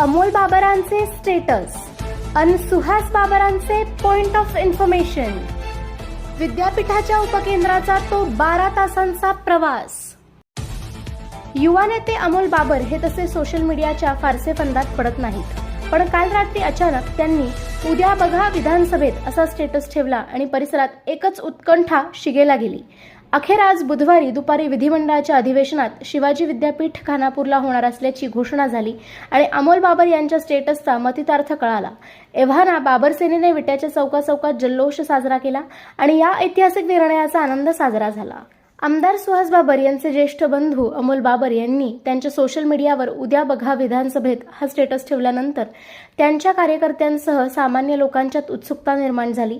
अमोल बाबरांचे स्टेटस अन सुहास बाबरांचे पॉइंट ऑफ इन्फॉर्मेशन विद्यापीठाच्या उपकेंद्राचा तो बारा तासांचा प्रवास. युवा नेते अमोल बाबर हे तसे सोशल मीडियाच्या फारसे फंदात पडत नाहीत. पण काल रात्री अचानक त्यांनी उद्या बघा विधानसभेत असा स्टेटस ठेवला आणि परिसरात एकच उत्कंठा शिगेला गेली. अखेर आज बुधवारी दुपारी विधिमंडळाच्या अधिवेशनात शिवाजी विद्यापीठ खानापूरला होणार असल्याची घोषणा झाली आणि अमोल बाबर यांच्या स्टेटसचा मतितार्थ कळाला. एव्हाना बाबर सेनेने विट्याच्या चौका चौकात जल्लोष साजरा केला आणि या ऐतिहासिक निर्णयाचा आनंद साजरा झाला. आमदार सुहास बाबर यांचे ज्येष्ठ बंधू अमोल बाबर यांनी त्यांच्या सोशल मीडियावर उद्या बघा विधानसभेत हा स्टेटस ठेवल्यानंतर त्यांच्या कार्यकर्त्यांसह सामान्य लोकांच्यात उत्सुकता निर्माण झाली.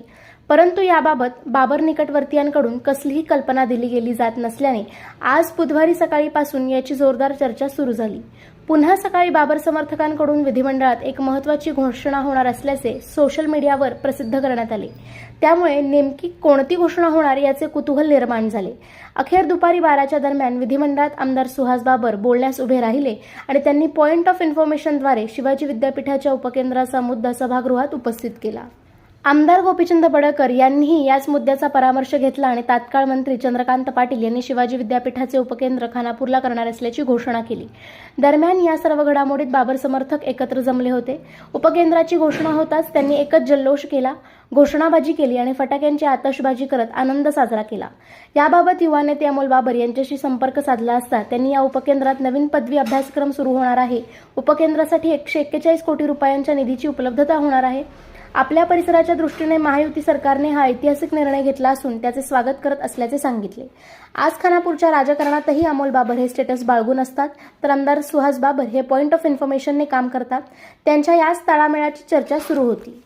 परंतु याबाबत बाबर निकटवर्तीयांकडून कसलीही कल्पना दिली गेली जात नसल्याने आज बुधवारी सकाळीपासून याची जोरदार चर्चा सुरू झाली. पुन्हा सकाळी बाबर समर्थकांकडून विधिमंडळात एक महत्वाची घोषणा होणार असल्याचे सोशल मीडियावर प्रसिद्ध करण्यात आले. त्यामुळे नेमकी कोणती घोषणा होणार याचे कुतूहल निर्माण झाले. अखेर दुपारी बाराच्या दरम्यान विधिमंडळात आमदार सुहास बाबर बोलण्यास उभे राहिले आणि त्यांनी पॉइंट ऑफ इन्फॉर्मेशनद्वारे शिवाजी विद्यापीठाच्या उपकेंद्राचा मुद्दा सभागृहात उपस्थित केला. आमदार गोपीचंद पडळकर यांनीही याच मुद्द्याचा परामर्श घेतला आणि तात्काळ मंत्री चंद्रकांत पाटील यांनी शिवाजी विद्यापीठाचे उपकेंद्र खानापूरला करणार असल्याची घोषणा केली. दरम्यान या सर्व घडामोडीत बाबर समर्थक एकत्र जमले होते. उपकेंद्राची घोषणा होताच त्यांनी एकच जल्लोष केला घोषणाबाजी केली आणि फटाक्यांची आतषबाजी करत आनंद साजरा केला. याबाबत युवा नेते अमोल बाबर यांच्याशी संपर्क साधला असता त्यांनी या उपकेंद्रात नवीन पदवी अभ्यासक्रम सुरू होणार आहे. उपकेंद्रासाठी एकशे एक्केचाळीस कोटी रुपयांच्या निधीची उपलब्धता होणार आहे. आपल्या परिसराच्या दृष्टीने महायुती सरकारने हा ऐतिहासिक निर्णय घेतला असून त्याचे स्वागत करत असल्याचे सांगितले. आज खानापूरच्या राजकारणातही अमोल बाबर हे स्टेटस बाळगून असतात. तर आमदार सुहास बाबर हे पॉईंट ऑफ इन्फॉर्मेशनने काम करतात. त्यांच्या याच ताळामेळाची चर्चा सुरू होती.